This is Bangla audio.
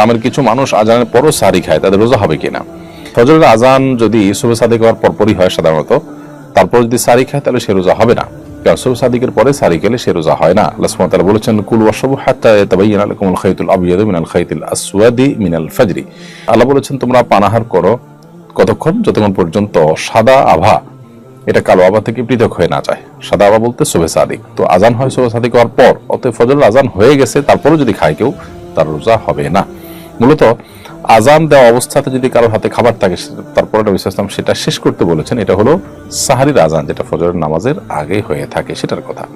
গ্রামের কিছু মানুষ আজানের পরও সারি খায়, তাদের রোজা হবে কিনা? ফজরের আজান যদি শুভ সাদিক হওয়ার পরপরই হয় সাধারণত, তারপর যদি সারি খায় তাহলে সে রোজা হবে না। কারণ শুভ সাদিকের পরে সারি খেলে সে রোজা হয় না। আল্লাহ সুবহানাহু বলেছেন, কুল ওয়াশরাবু হাত্তা ইয়াতাবাyyana লাকুমুল খাইতুল আবয়াদু মিনাল খাইতিল আসওয়াদি মিনাল ফাজরি। আল্লাহ বলেছেন, তোমরা পানাহার করো কতক্ষণ? যতক্ষণ পর্যন্ত সাদা আভা, এটা কালো আভা থেকে পৃথক হয়ে না যায়। সাদা আভা বলতে শুভে সাদিক। তো আজান হয় শুভে সাদিক হওয়ার পর, অতএব ফজরের আজান হয়ে গেছে, তারপরেও যদি খায় কেউ, তার রোজা হবে না। মূলত আজান দেওয়া অবস্থাতে যদি কারোর হাতে খাবার থাকে তারপরে নবী ইসলাম সেটা শেষ করতে বলেছেন। এটা হলো সাহারির আজান যেটা ফজরের নামাজের আগে হয়ে থাকে, সেটার কথা।